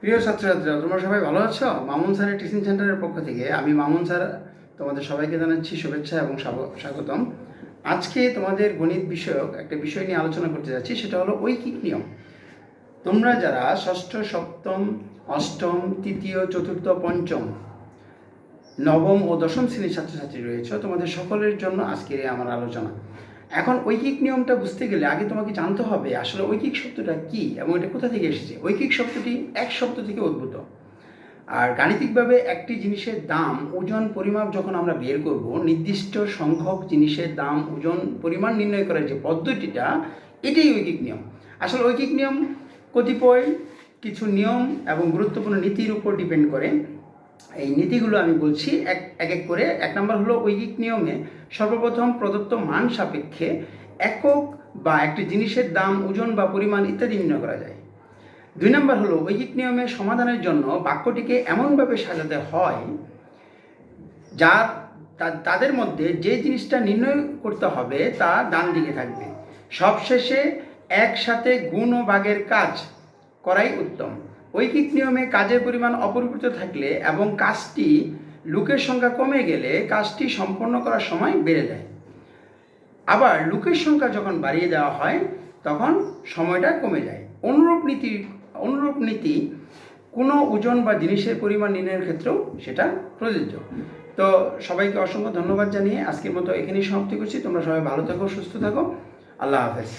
প্রিয় ছাত্রছাত্রীরা, তোমরা সবাই ভালো আছো? মামুন স্যারের টিচিং সেন্টারের পক্ষ থেকে আমি মামুন স্যার তোমাদের সবাইকে জানাচ্ছি শুভেচ্ছা এবং স্বাগতম। আজকে তোমাদের গণিত বিষয়ক একটা বিষয় নিয়ে আলোচনা করতে যাচ্ছি, সেটা হলো ঐকিক নিয়ম। তোমরা যারা ষষ্ঠ, সপ্তম, অষ্টম, তৃতীয়, চতুর্থ, পঞ্চম, নবম ও দশম শ্রেণির ছাত্রছাত্রী রয়েছে, তোমাদের সকলের জন্য আজকের এই আমার আলোচনা। এখন ঐকিক নিয়মটা বুঝতে গেলে আগে তোমাকে জানতে হবে আসলে ঐকিক শব্দটা কি এবং এটা কোথা থেকে এসেছে? ঐকিক শব্দটি এক শব্দ থেকে উদ্ভূত। আর গাণিতিকভাবে একটি জিনিসের দাম, ওজন, পরিমাপ যখন আমরা বের করব, নির্দিষ্ট সংখ্যক জিনিসের দাম, ওজন, পরিমাণ নির্ণয় করার যে পদ্ধতিটা, এটাই ঐকিক নিয়ম। আসলে ঐকিক নিয়ম কতিপয় কিছু নিয়ম এবং গুরুত্বপূর্ণ নীতির উপর ডিপেন্ড করে। এই নীতিগুলো আমি বলছি, এক এক এক করে। এক নম্বর হলো ঐকিক নিয়মে সর্বপ্রথম প্রদত্ত মান সাপেক্ষে একক বা একটি জিনিসের দাম, ওজন বা পরিমাণ ইত্যাদি নির্ণয় করা যায়। দুই নম্বর হলো ঐকিক নিয়মে সমাধানের জন্য বাক্যটিকে এমনভাবে সাজাতে হয় যা তাদের মধ্যে যে জিনিসটা নির্ণয় করতে হবে তা ডান দিকে থাকবে। সবশেষে একসাথে গুণ ও ভাগের কাজ করাই উত্তম। ঐকিক নিয়মে কাজের পরিমাণ অপরিবর্তিত থাকলে এবং কাজটি লোকের সংখ্যা কমে গেলে কাজটি সম্পন্ন করার সময় বেড়ে যায়। আবার লোকের সংখ্যা যখন বাড়িয়ে দেওয়া হয়, তখন সময়টা কমে যায়। অনুরূপ নীতি অনুরূপ নীতি কোনো ওজন বা জিনিসের পরিমাণ নির্ণয়ের ক্ষেত্রেও সেটা প্রযোজ্য। তো সবাইকে অসংখ্য ধন্যবাদ জানিয়ে আজকের মতো এখানেই সমাপ্তি করছি। তোমরা সবাই ভালো থাকো, সুস্থ থাকো। আল্লাহ হাফেজ।